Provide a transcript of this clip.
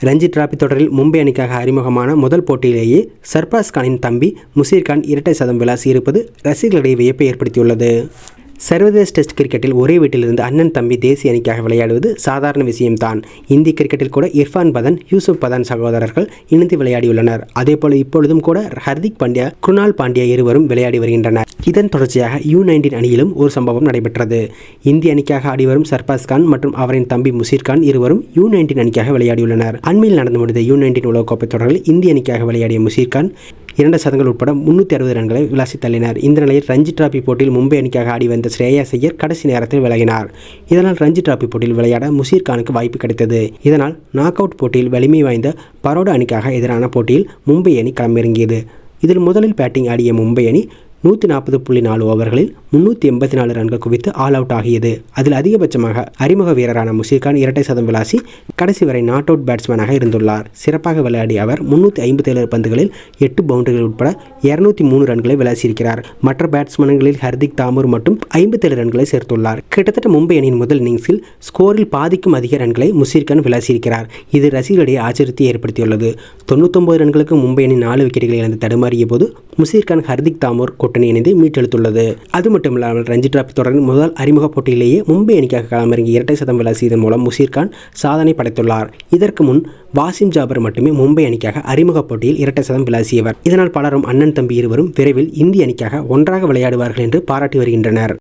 Ranji trophy தொடரில் மும்பை அணிக்காக அறிமுகமான முதல் போட்டியிலேயே சர்பாஸ் கானின் தம்பி முசீர் கான் இரட்டை சதம் விளாசி இருப்பது ரசிகர்களிடையே வியப்பை ஏற்படுத்தியுள்ளது. சர்வதேச டெஸ்ட் கிரிக்கெட்டில் ஒரே வீட்டிலிருந்து அண்ணன் தம்பி தேசிய அணிக்காக விளையாடுவது சாதாரண விஷயம்தான். இந்திய கிரிக்கெட்டில் கூட இர்ஃபான் பதன் யூசுப் பதான் சகோதரர்கள் இணைந்து விளையாடியுள்ளனர். அதேபோல இப்பொழுதும் கூட ஹர்திக் பாண்டியா குருணால் பாண்டியா இருவரும் விளையாடி வருகின்றனர். இதன் தொடர்ச்சியாக யூ நைன்டீன் அணியிலும் ஒரு சம்பவம் நடைபெற்றது. இந்திய அணிக்காக ஆடிவரும் சர்பாஸ் கான் மற்றும் அவரின் தம்பி முசீர் கான் இருவரும் யூ நைன்டீன் அணிக்காக விளையாடியுள்ளனர். அண்மையில் நடந்து முடிந்த யூ நைன்டீன் உலகக்கோப்பை தொடரில் இந்திய அணிக்காக விளையாடிய முசீர் கான் இரண்டு சதங்கள் உட்பட முன்னூற்றி அறுபது ரன்களை விளாசி தள்ளினார். இந்த நிலையில் ரஞ்சி டிராபி போட்டியில் மும்பை அணிக்காக ஆடி வந்த ஸ்ரேயா ஐயர் கடைசி நேரத்தில் விலகினார். இதனால் ரஞ்சி டிராபி போட்டியில் விளையாட முசீர் கானுக்கு வாய்ப்பு கிடைத்தது. இதனால் நாக் அவுட் போட்டியில் வலிமை வாய்ந்த பரோடா அணிக்காக எதிரான போட்டியில் மும்பை அணி களமிறங்கியது. இதில் முதலில் பேட்டிங் ஆடிய மும்பை அணி நூற்றி நாற்பது புள்ளி நாலு ஓவர்களில் முன்னூற்றி எண்பத்தி நாலு ரன்கள் குவித்து ஆல் அவுட் ஆகியது. அதில் அதிகபட்சமாக அறிமுக வீரரான முஷிகான் இரட்டை சதம் விளாசி கடைசி வரை நாட் அவுட் பேட்ஸ்மேனாக இருந்துள்ளார். சிறப்பாக விளையாடிய அவர் முன்னூற்றி ஐம்பத்தேழு பந்துகளில் எட்டு பவுண்டரிகள் உட்பட இருநூத்தி மூணு ரன்களை விளாசியிருக்கிறார். மற்ற பேட்ஸ்மேன்களில் ஹர்திக் தாமூர் மட்டும் ஐம்பத்தேழு ரன்களை சேர்த்துள்ளார். கிட்டத்தட்ட மும்பை அணியின் முதல் இன்னிங்ஸில் ஸ்கோரில் பாதிக்கும் அதிக ரன்களை முஷீர்கான் விளாசியிருக்கிறார். இது ரசிகர்களிடையே ஆச்சரியத்தை ஏற்படுத்தியுள்ளது. தொண்ணூத்தொம்பது ரன்களுக்கு மும்பை அணி நாலு விக்கெட்டுகளை இழந்து தடுமாறிய போது முஷீர்கான் ஹர்திக் தாமூர் கூட்டணி இணைந்து மீட்டெடுத்துள்ளது. அது மட்டும் இல்லாமல் ரஞ்சி டிராபி தொடரின் முதல் அறிமுக போட்டியிலேயே மும்பை அணிக்காக களமிறங்கி இரட்டை சதம் விளாசியதன் மூலம் முசீர்கான் சாதனை படைத்துள்ளார். இதற்கு முன் வாசிம் ஜாபர் மட்டுமே மும்பை அணிக்காக அறிமுக போட்டியில் இரட்டை சதம் விளாசியவர் இதனால் பலரும் அண்ணன் தம்பி இருவரும் விரைவில் இந்திய அணிக்காக ஒன்றாக விளையாடுவார்கள் என்று பாராட்டி வருகின்றனர்.